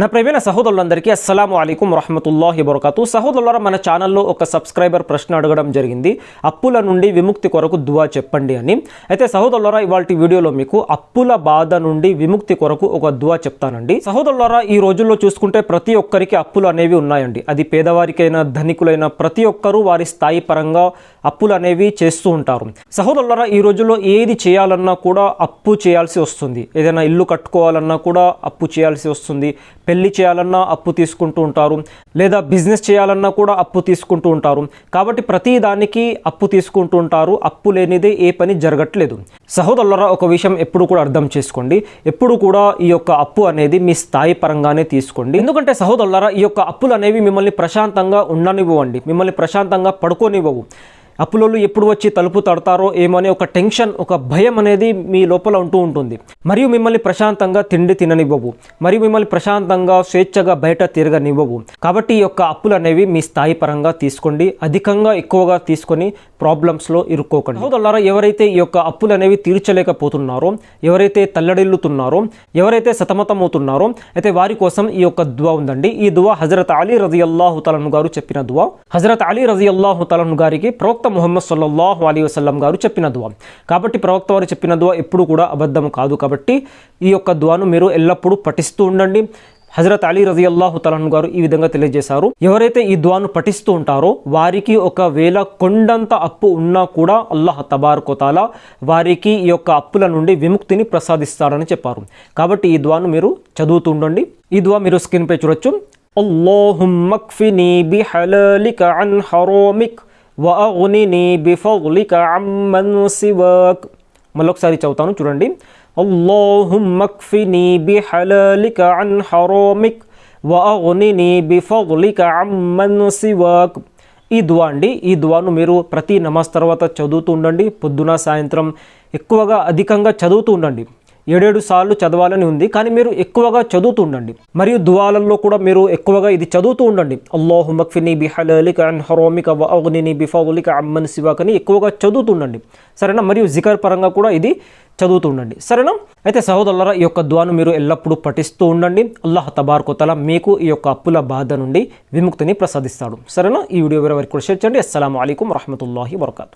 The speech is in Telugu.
నా ప్రేమైన సహోదరులందరికీ అస్సలం అయికం రహమతుల్లాహి బరకతు. సహోదరులారా మన ఛానల్లో ఒక సబ్స్క్రైబర్ ప్రశ్న అడగడం జరిగింది. అప్పుల నుండి విముక్తి కొరకు దువా చెప్పండి అని. అయితే సహోదరులారా ఇవాళ వీడియోలో మీకు అప్పుల బాధ నుండి విముక్తి కొరకు ఒక దువా చెప్తానండి. సహోదరులారా ఈ రోజుల్లో చూసుకుంటే ప్రతి ఒక్కరికి అప్పులు అనేవి ఉన్నాయండి. అది పేదవారికైనా ధనికులైనా ప్రతి ఒక్కరూ వారి స్థాయి పరంగా అప్పులు అనేవి చేస్తూ ఉంటారు. సహోదరులారా ఈ రోజుల్లో ఏది చేయాలన్నా కూడా అప్పు చేయాల్సి వస్తుంది. ఏదైనా ఇల్లు కట్టుకోవాలన్నా కూడా అప్పు చేయాల్సి వస్తుంది. పెళ్ళి చేయాలన్నా అప్పు తీసుకుంటూ ఉంటారు లేదా బిజినెస్ చేయాలన్నా కూడా అప్పు తీసుకుంటూ ఉంటారు. కాబట్టి ప్రతి దానికి అప్పు తీసుకుంటూ ఉంటారు అప్పు లేనిదే ఏ పని జరగట్లేదు. సహోదరులరా ఒక విషయం ఎప్పుడు కూడా అర్థం చేసుకోండి. ఎప్పుడు కూడా ఈ యొక్క అప్పు అనేది మీ స్థాయి పరంగానే తీసుకోండి. ఎందుకంటే సహోదరులరా ఈ యొక్క అప్పులు అనేవి మిమ్మల్ని ప్రశాంతంగా ఉండనివ్వండి మిమ్మల్ని ప్రశాంతంగా పడుకోనివ్వవు. అప్పులోళ్ళు ఎప్పుడు వచ్చి తలుపు తడతారో ఏమో అనే ఒక టెన్షన్ ఒక భయం అనేది మీ లోపల ఉంటూ ఉంటుంది. మరియు మిమ్మల్ని ప్రశాంతంగా తిండి తిననివ్వవు. మరియు మిమ్మల్ని ప్రశాంతంగా స్వేచ్ఛగా బయట తిరగనివ్వవు. కాబట్టి ఈ యొక్క అప్పులు అనేవి మీ స్థాయి పరంగా తీసుకోండి. అధికంగా ఎక్కువగా తీసుకొని ప్రాబ్లమ్స్లో ఇరుక్కోకండి. సోదరులారా ఎవరైతే ఈ యొక్క అప్పులు అనేవి తీర్చలేకపోతున్నారో ఎవరైతే తల్లడిల్లుతున్నారో ఎవరైతే సతమతమవుతున్నారో అయితే వారి కోసం ఈ యొక్క దువా ఉందండి. ఈ దువా హజరత్ అలీ రజియల్లాహు తలను గారు చెప్పిన దువా. హజరత్ అలీ రజియల్లాహు తలను గారికి ప్రవక్త ముహమ్మద్ సల్లల్లాహు అలీ వసల్లం గారు చెప్పిన దువా. కాబట్టి ప్రవక్త వారు చెప్పిన దువా ఎప్పుడు కూడా అబద్ధం కాదు కాబట్టి ఈ యొక్క దువాను మీరు ఎల్లప్పుడూ పఠిస్తూ ఉండండి. హజరత్ అలీ రజీ తలహన్ గారు ఈ విధంగా తెలియజేశారు. ఎవరైతే ఈ దువాను పఠిస్తూ ఉంటారో వారికి ఒకవేళ కొండంత అప్పు ఉన్నా కూడా అల్లాహ్ తబార్కోతాల వారికి ఈ యొక్క అప్పుల నుండి విముక్తిని ప్రసాదిస్తారని చెప్పారు. కాబట్టి ఈ దువాను మీరు చదువుతూ ఉండండి. ఈ దువా మీరు స్క్రీన్ పై చూడొచ్చు. అల్లాహుమ్మక్ఫినీ బిహలాలిక అన్ హరోమిక్. వఅగ్నిని బిఫضలిక అమ్మన్ సివాక్ మళ్ళొకసారి చదువుతాను చూడండి. అల్లాహుమ్మక్ఫినీ బిహలాలిక అన్ హరోమిక్. వఅగ్నిని బిఫضలిక అమ్మన్ సివాక్. ఈ దువా అండి ఈ దువాను మీరు ప్రతి నమాజ్ తర్వాత చదువుతూ ఉండండి. పొద్దున సాయంత్రం ఎక్కువగా అధికంగా చదువుతూ ఉండండి. ఏడేడు సార్లు చదవాలని ఉంది కానీ మీరు ఎక్కువగా చదువుతూ ఉండండి. మరియు దువాలల్లో కూడా మీరు ఎక్కువగా ఇది చదువుతూ ఉండండి. అల్లాహు మక్ఫిని బిహలలిక అండ్ హరోమిక వగ్నిని బిఫౌలిక అమ్మన్ శివాకని ఎక్కువగా చదువుతూ ఉండండి. సరేనా? మరియు జికర్ పరంగా కూడా ఇది చదువుతూ ఉండండి. సరేనా? అయితే సహోదరులరా ఈ యొక్క ద్వాను మీరు ఎల్లప్పుడూ పఠిస్తూ ఉండండి. అల్లాహ్ తబార్కోతల మీకు ఈ యొక్క అప్పుల బాధ నుండి విముక్తిని ప్రసాదిస్తాడు. సరేనా? ఈ వీడియో వేరే వరకు కూడా షేర్ చేయండి. అస్సలం అయికం వరహమూల వరకాతు